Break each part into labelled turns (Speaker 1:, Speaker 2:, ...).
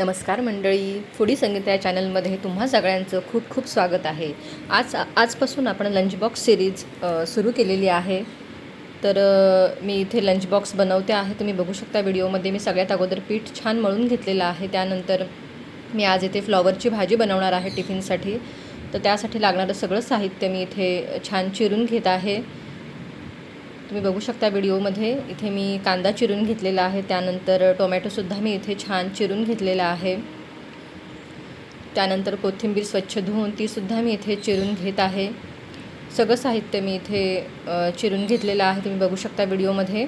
Speaker 1: नमस्कार मंडळी. फुडी संगीत या चॅनलमध्ये तुम्हा सगळ्यांचं खूप खूप स्वागत आहे. आज आजपासून आपण लंच बॉक्स सिरीज सुरू केलेली आहे. तर मी इथे लंच बॉक्स बनवते आहे. तुम्ही बघू शकता व्हिडिओमध्ये मी सगळ्यात अगोदर पीठ छान मळून घेतलेलं आहे. त्यानंतर मी आज इथे फ्लॉवरची भाजी बनवणार आहे टिफिनसाठी. तर त्यासाठी लागणारं सगळं साहित्य मी इथे छान चिरून घेत आहे. तुम्ही बघू शकता व्हिडिओमध्ये. इथे मी कांदा चिरून घेतलेला आहे. त्यानंतर टोमॅटोसुद्धा मी इथे छान चिरून घेतलेला आहे. त्यानंतर कोथिंबीर स्वच्छ धुवून तीसुद्धा मी इथे चिरून घेत आहे. सगळं साहित्य मी इथे चिरून घेतलेलं आहे. तुम्ही बघू शकता व्हिडिओमध्ये.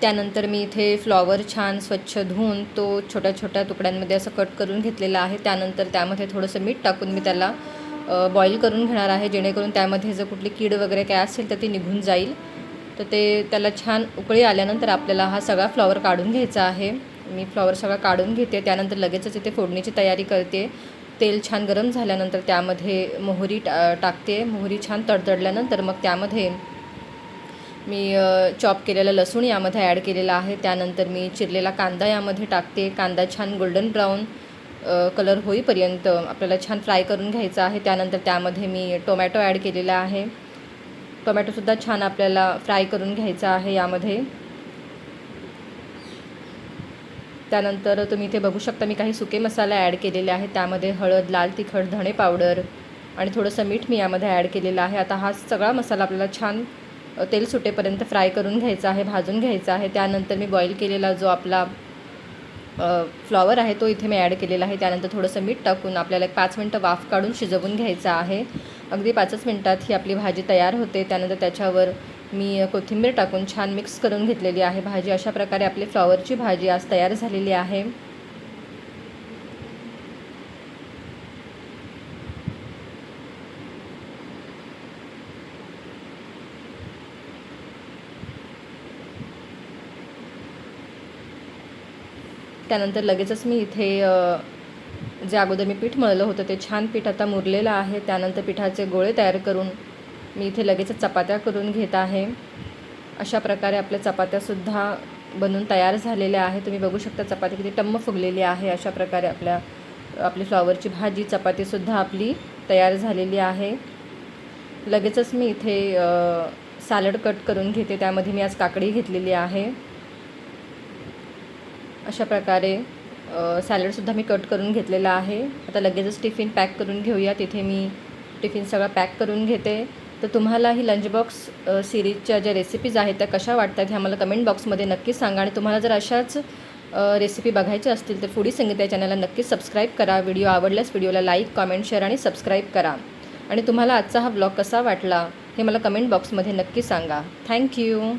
Speaker 1: त्यानंतर मी इथे फ्लॉवर छान स्वच्छ धुवून तो छोट्या छोट्या तुकड्यांमध्ये असं कट करून घेतलेला आहे. त्यानंतर त्यामध्ये थोडंसं मीठ टाकून मी त्याला बॉईल करून घेणार आहे. जेणेकरून त्यामध्ये जर कुठली कीड वगैरे काय असेल तर ती निघून जाईल. तर ते त्याला छान उकळी आल्यानंतर आपल्याला हा सगळा फ्लॉवर काढून घ्यायचा आहे. मी फ्लॉवर सगळा काढून घेते. त्यानंतर लगेचच इथे फोडणीची तयारी करते. तेल छान गरम झाल्यानंतर त्यामध्ये मोहरी टा टाकते. मोहरी छान तडतडल्यानंतर मग त्यामध्ये मी चॉप केलेलं लसूण यामध्ये ॲड केलेला आहे. त्यानंतर मी चिरलेला कांदा यामध्ये टाकते. कांदा छान गोल्डन ब्राऊन कलर होईपर्यंत आपल्याला छान फ्राय करून घ्यायचा आहे. त्यानंतर त्यामध्ये मी टोमॅटो ॲड केलेला आहे. टोमॅटोसुद्धा छान आपल्याला फ्राय करून घ्यायचा आहे यामध्ये. त्यानंतर तुम्ही इथे बघू शकता मी काही सुके मसाले ॲड केलेले आहेत. त्यामध्ये हळद लाल तिखट धणे पावडर आणि थोडंसं मीठ मी यामध्ये ॲड केलेलं आहे. आता हा सगळा मसाला आपल्याला छान तेल सुटेपर्यंत फ्राय करून घ्यायचा आहे भाजून घ्यायचा आहे. त्यानंतर मी बॉईल केलेला जो आपला फ्लॉवर आहे तो इथे मी ॲड केलेला आहे. त्यानंतर थोडंसं मीठ टाकून आपल्याला एक पाच मिनटं वाफ काढून शिजवून घ्यायचा आहे. अगदी पाचच मिनटात ही आपली भाजी तयार होते. त्यानंतर त्याच्यावर मी कोथिंबीर टाकून छान मिक्स करून घेतलेली आहे. भाजी अशा प्रकारे आपली फ्लॉवरची भाजी आज तयार झालेली आहे. त्यानंतर लगेचच मी इथे जे अगोदर मी पीठ मळलं होतं ते छान पीठ आता मुरलेलं आहे. त्यानंतर पिठाचे गोळे तयार करून मी इथे लगेचच चपात्या करून घेत आहे. अशा प्रकारे आपल्या चपात्यासुद्धा बनून तयार झालेल्या आहे तुम्ही बघू शकता चपाती किती टम्म फुगलेली आहे. अशा प्रकारे आपल्या आपली फ्लॉवरची भाजी चपातीसुद्धा आपली तयार झालेली आहे. लगेचच मी इथे सॅलड कट करून घेते. त्यामध्ये मी आज काकडी घेतलेली आहे. अशा प्रकारे सॅलडसुद्धा मी कट करून घेतलेला आहे. आता लगेचच टिफिन पॅक करून घेऊया. तिथे मी टिफिन सगळा पॅक करून घेते. तर तुम्हाला ही लंच बॉक्स सिरीजच्या ज्या रेसिपीज आहेत त्या कशा वाटतात ह्या मला कमेंट बॉक्समध्ये नक्कीच सांगा. आणि तुम्हाला जर अशाच रेसिपी बघायच्या असतील तर फुडी संगीत या चॅनलला नक्कीच सबस्क्राईब करा. व्हिडिओ आवडल्यास व्हिडिओला लाईक कॉमेंट शेअर आणि सबस्क्राईब करा. आणि तुम्हाला आजचा हा ब्लॉग कसा वाटला हे मला कमेंट बॉक्समध्ये नक्की सांगा. थँक्यू